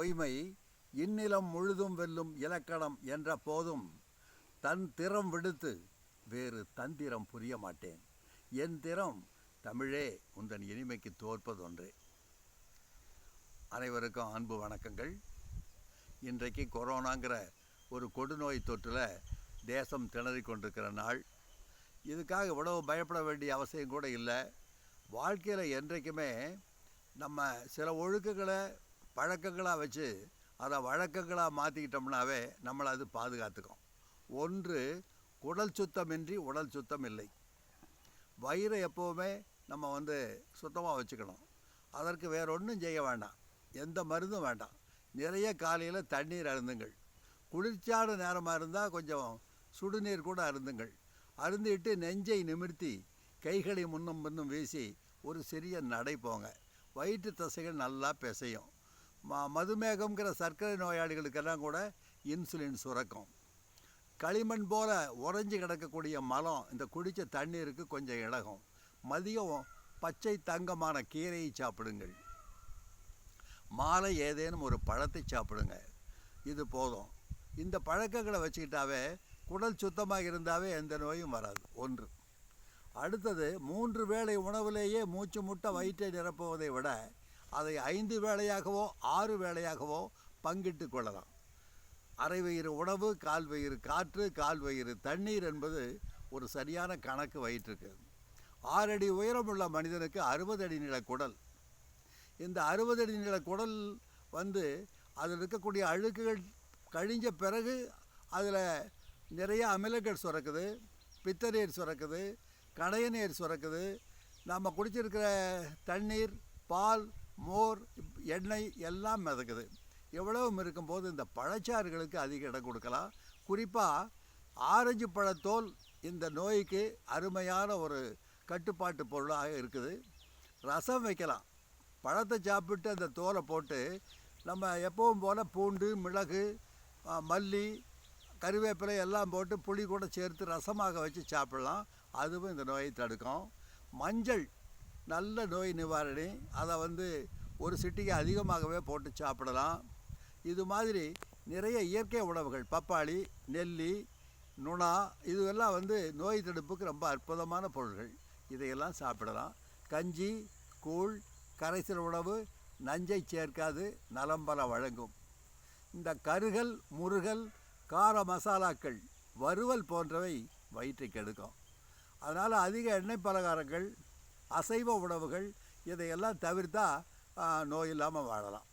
பொய்மை இந்நிலம் முழுதும் வெல்லும் இலக்கணம் என்ற போதும் தன் திறம் விடுத்து வேறு தந்திரம் புரிய மாட்டேன். என் திறம் தமிழே உந்தன் இனிமைக்கு தோற்பதொன்றே. அனைவருக்கும் அன்பு வணக்கங்கள். இன்றைக்கு கொரோனாங்கிற ஒரு கொடுநோய் தொற்றில் தேசம் திணறிக் கொண்டிருக்கிற நாள். இதுக்காக இவ்வளவு பயப்பட வேண்டிய அவசியம் கூட இல்லை. வாழ்க்கையில் என்றைக்குமே நம்ம சில ஒழுக்கங்களை பழக்கங்களாக வச்சு அதை வழக்கங்களாக மாற்றிக்கிட்டோம்னாவே நம்மளை அது பாதுகாத்துக்கும். ஒன்று குடல் சுத்தமின்றி உடல் சுத்தம் இல்லை. வயிறை எப்போவுமே நம்ம வந்து சுத்தமாக வச்சுக்கணும். அதற்கு வேற ஒன்றும் செய்ய வேண்டாம். எந்த மருந்தும் வேண்டாம். நிறைய காலையில் தண்ணீர் அருந்துங்கள். குளிர்ச்சியான நேரமாக இருந்தால் கொஞ்சம் சுடுநீர் கூட அருந்துங்கள். அருந்திட்டு நெஞ்சை நிமிர்த்தி கைகளை முன்னும் பின்னும் வீசி ஒரு சிறிய நடை போங்க. வயிற்று தசைகள் நல்லா பிசையும். ம மதுமேகம்ங்கிற சர்க்கரை நோயாளிகளுக்கெல்லாம் கூட இன்சுலின் சுரக்கும். களிமண் போல் உறைஞ்சி கிடக்கக்கூடிய மலம் இந்த குடித்த தண்ணீருக்கு கொஞ்சம் இழகும் மதியம் பச்சை தங்கமான கீரையை சாப்பிடுங்கள். மாலை ஏதேனும் ஒரு பழத்தை சாப்பிடுங்க. இது போதும். இந்த பழக்கங்களை வச்சுக்கிட்டாவே குடல் சுத்தமாக இருந்தாவே எந்த நோயும் வராது. ஒன்று. அடுத்தது மூன்று வேளை உணவுலேயே மூச்சு முட்டை வயிற்றை நிரப்புவதை விட அதை ஐந்து வேளையாகவோ ஆறு வேளையாகவோ பங்கிட்டு கொள்ளலாம். அரை வயிறு உணவு கால் வயிறு காற்று கால் வயிறு தண்ணீர் என்பது ஒரு சரியான கணக்கு வயிற்றுக்கு. ஆறடி உயரமுள்ள மனிதனுக்கு அறுபது அடி நில குடல். இந்த அறுபது அடி நில குடல் வந்து அதில் இருக்கக்கூடிய அழுக்குகள் கழிஞ்ச பிறகு அதில் நிறைய அமிலங்கள் சுரக்குது பித்தநீர் சுரக்குது கடைய நீர் சுரக்குது. நம்ம குடிச்சிருக்கிற தண்ணீர் பால் மோர் எண்ணெய் எல்லாம் மிதக்குது. எவ்வளவும் இருக்கும்போது இந்த பழச்சாறுகளுக்கு அதிக இடம் கொடுக்கலாம். குறிப்பாக ஆரஞ்சு பழத்தோல் இந்த நோய்க்கு அருமையான ஒரு கட்டுப்பாட்டு பொருளாக இருக்குது. ரசம் வைக்கலாம். பழத்தை சாப்பிட்டு அந்த தோலை போட்டு நம்ம எப்பவும் போல் பூண்டு மிளகு மல்லி கருவேப்பிலை எல்லாம் போட்டு புளி கூட சேர்த்து ரசமாக வச்சு சாப்பிடலாம். அதுவும் இந்த நோயை தடுக்கும். மஞ்சள் நல்ல நோய் நிவாரணி. அதை வந்து ஒரு சிட்டிக்கு அதிகமாகவே போட்டு சாப்பிடலாம். இது மாதிரி நிறைய இயற்கை உணவுகள் பப்பாளி நெல்லி நுணா இதுவெல்லாம் வந்து நோய் தடுப்புக்கு ரொம்ப அற்புதமான பொருள்கள். இதையெல்லாம் சாப்பிடலாம். கஞ்சி கூழ் கரைசல் உணவு நஞ்சை சேர்க்காது நலம்பல வழங்கும். இந்த கருகல் முருகல் கார மசாலாக்கள் வறுவல் போன்றவை வயிற்றை கெடுக்கும் அதனால் அதிக எண்ணெய் பலகாரங்கள் அசைவ உணவுகள் இதையெல்லாம் தவிர்த்தா நோய் இல்லாமல் வாழலாம்.